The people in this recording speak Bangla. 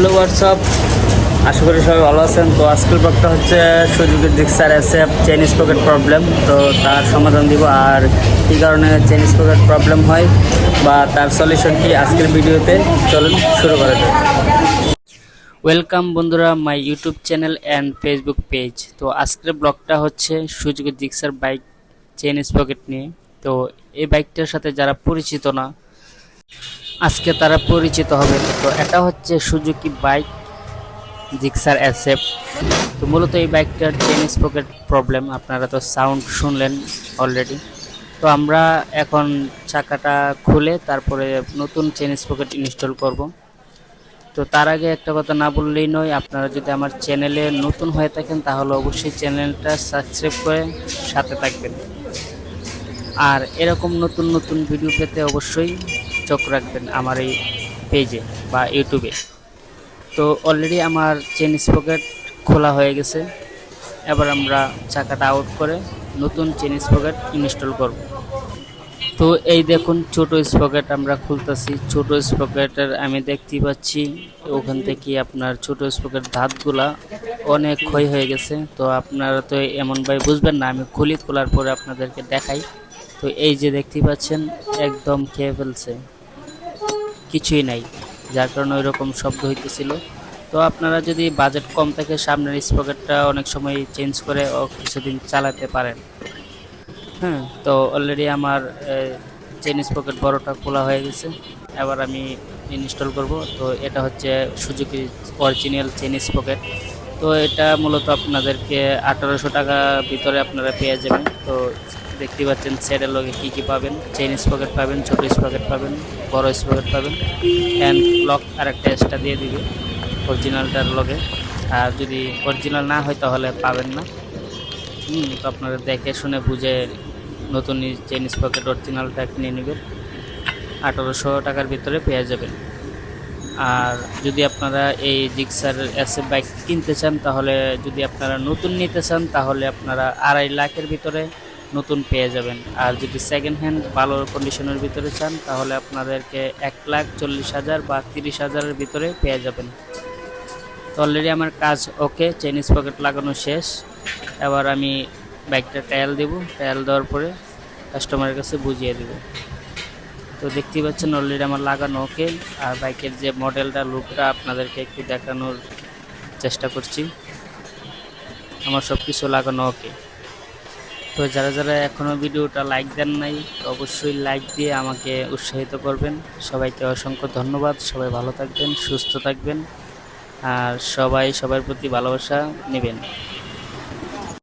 হ্যালো হোয়াটসঅ্যাপ আশা করি সবাই ভালো আছেন। তো আজকের ব্লগটা হচ্ছে সুযোগের জিক্সার এসে চাইনিজ পকেট প্রবলেম তো তার সমাধান দিব আর কী কারণে চাইনিজ পকেট প্রবলেম হয় বা তার সলিউশন কি আজকের ভিডিওতে চলুন শুরু করা যাক। ওয়েলকাম বন্ধুরা my YouTube channel and Facebook page তো আজকের ব্লগটা হচ্ছে সুযোগের জিক্সার বাইক চাইনিজ পকেট নিয়ে। তো এই বাইকটার সাথে যারা পরিচিত না আজকে তারা পরিচিত হবে। তো এটা হচ্ছে সুজুকি বাইক, জিক্সার অ্যাসেপ তো মূলত এই বাইকটার চেন স্পকেট প্রবলেম, আপনারা তো সাউন্ড শুনলেন অলরেডি তো আমরা এখন চাকাটা খুলে তারপরে নতুন চেন স্পকেট ইনস্টল করব। তো তার আগে একটা কথা না বললেই নয়, আপনারা যদি আমার চ্যানেলে নতুন হয়ে থাকেন, তাহলে অবশ্যই চ্যানেলটা সাবস্ক্রাইব করে সাথে থাকবেন। আর এরকম নতুন নতুন ভিডিও পেতে অবশ্যই চোখ রাখবেন আমার এই পেজে বা ইউটিউবে তো অলরেডি আমার চেন স্পকেট খোলা হয়ে গেছে। এবার আমরা চাকাটা আউট করে নতুন চেন স্পকেট ইনস্টল করব। তো এই দেখুন ছোট স্পকেট আমরা খুলতেছি। ছোট স্পকেটের আমি দেখতে পাচ্ছি, ওখান থেকে আপনার ছোট স্পকেট ধাতগুলা অনেক ক্ষয় হয়ে গেছে। তো আপনারা তো এমনভাবে বুঝবেন না, আমি খুলি খোলার পরে আপনাদেরকে দেখাই। তো এই যে দেখতে পাচ্ছেন, একদম খেয়ে ফেলছে। কিছুই নাই, যার কারণে ওই রকম শব্দ হইতেছিল। তো আপনারা যদি বাজেট কম থাকে, সামনের স্পকেটটা অনেক সময় চেঞ্জ করে কিছুদিন চালাতে পারেন। হ্যাঁ তো অলরেডি আমার চেন স্পকেট বড়টা খোলা হয়ে গেছে। এবার আমি ইনস্টল করব। তো এটা হচ্ছে সুজুকি অরিজিনাল চেন স্পকেট তো এটা মূলত আপনাদেরকে আঠারোশো টাকা ভিতরে আপনারা পেয়ে যাবেন। তো দেখতে পাচ্ছেন সেটের লগে কী কী পাবেন? চেইন স্পকেট পাবেন, ছোটো স্পকেট পাবেন, বড় স্পকেট পাবেন। হ্যান্ড লক আর একটা এক্সট্রা দিয়ে দিবে অরিজিনালটার লগে। আর যদি অরিজিনাল না হয় তাহলে পাবেন না। হুম, তো আপনারা দেখে শুনে বুঝে নতুন চেইন স্পকেট অরিজিনালটা কিনে নেবেন। আঠারোশো টাকার ভিতরে পেয়ে যাবেন। আর যদি আপনারা এই জিক্সার এসএফ বাইক কিনতে চান, তাহলে যদি আপনারা নতুন নিতে চান, তাহলে আপনারা আড়াই লাখের ভিতরে নতুন পেয়ে যাবেন। আর যদি সেকেন্ড হ্যান্ড ভালো কন্ডিশনের ভিতরে চান, তাহলে আপনাদেরকে এক লাখ চল্লিশ হাজার বা তিরিশ হাজারের ভিতরে পেয়ে যাবেন। তো অলরেডি আমার কাজ ওকে চাইনিজ পকেট লাগানো শেষ। এবার আমি বাইকটা ট্রায়াল দেবো। ট্রায়াল দেওয়ার পরে কাস্টমারের কাছে বুঝিয়ে দেবো। তো দেখতেই পাচ্ছেন অলরেডি আমার লাগানো ওকে আর বাইকের যে মডেলটা লুকটা আপনাদেরকে একটু দেখানোর চেষ্টা করছি। আমার সব কিছু লাগানো ওকে তো যারা যারা এখনও ভিডিওটা লাইক দেন নাই অবশ্যই লাইক দিয়ে আমাকে উৎসাহিত করবেন। সবাইকে অসংখ্য ধন্যবাদ। সবাই ভালো থাকবেন, সুস্থ থাকবেন। আর সবাই সবার প্রতি ভালোবাসা নেবেন।